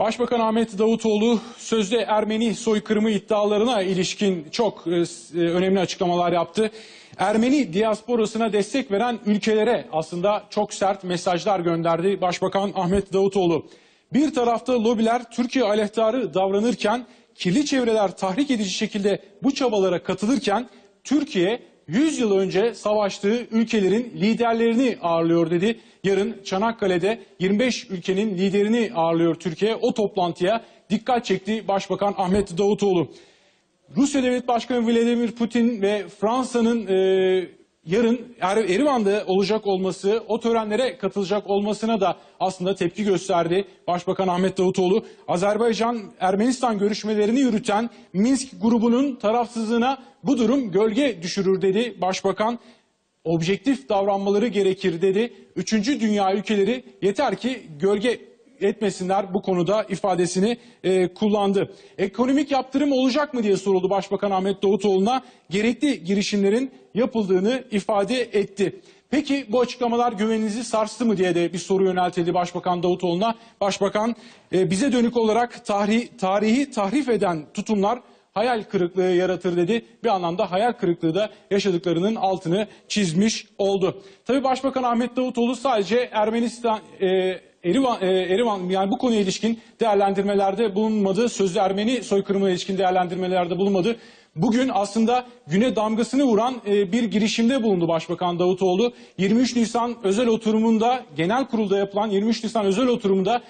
Başbakan Ahmet Davutoğlu sözde Ermeni soykırımı iddialarına ilişkin çok e, e, önemli açıklamalar yaptı. Ermeni diasporasına destek veren ülkelere aslında çok sert mesajlar gönderdi Başbakan Ahmet Davutoğlu. Bir tarafta lobiler Türkiye aleyhtarı davranırken kirli çevreler tahrik edici şekilde bu çabalara katılırken Türkiye 100 yıl önce savaştığı ülkelerin liderlerini ağırlıyor dedi. Yarın Çanakkale'de 25 ülkenin liderini ağırlıyor Türkiye. O toplantıya dikkat çekti Başbakan Ahmet Davutoğlu. Rusya Devlet Başkanı Vladimir Putin ve Fransa'nın e, yarın Er- Erivan'da olacak olması, o törenlere katılacak olmasına da aslında tepki gösterdi Başbakan Ahmet Davutoğlu. Azerbaycan-Ermenistan görüşmelerini yürüten Minsk grubunun tarafsızlığına bu durum gölge düşürür dedi Başbakan objektif davranmaları gerekir dedi. Üçüncü dünya ülkeleri yeter ki gölge etmesinler bu konuda ifadesini e, kullandı. Ekonomik yaptırım olacak mı diye soruldu Başbakan Ahmet Davutoğlu'na. Gerekli girişimlerin yapıldığını ifade etti. Peki bu açıklamalar güveninizi sarstı mı diye de bir soru yöneltildi Başbakan Davutoğlu'na. Başbakan e, bize dönük olarak tarihi, tarihi tahrif eden tutumlar hayal kırıklığı yaratır dedi. Bir anlamda hayal kırıklığı da yaşadıklarının altını çizmiş oldu. Tabii Başbakan Ahmet Davutoğlu sadece Ermenistan e, Erivan, e, Erivan yani bu konuya ilişkin değerlendirmelerde bulunmadı. Sözlü Ermeni soykırımına ilişkin değerlendirmelerde bulunmadı. Bugün aslında güne damgasını vuran e, bir girişimde bulundu Başbakan Davutoğlu. 23 Nisan özel oturumunda, genel kurulda yapılan 23 Nisan özel oturumunda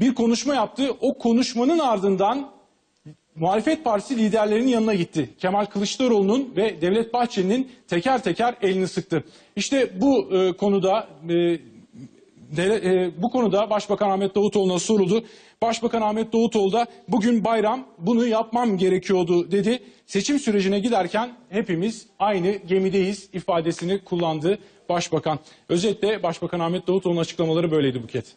bir konuşma yaptı. O konuşmanın ardından muhalefet partisi liderlerinin yanına gitti. Kemal Kılıçdaroğlu'nun ve Devlet Bahçeli'nin teker teker elini sıktı. İşte bu e, konuda e, Dele- e, bu konuda Başbakan Ahmet Davutoğlu'na soruldu. Başbakan Ahmet Davutoğlu da bugün bayram bunu yapmam gerekiyordu dedi. Seçim sürecine giderken hepimiz aynı gemideyiz ifadesini kullandı Başbakan. Özetle Başbakan Ahmet Davutoğlu'nun açıklamaları böyleydi Buket.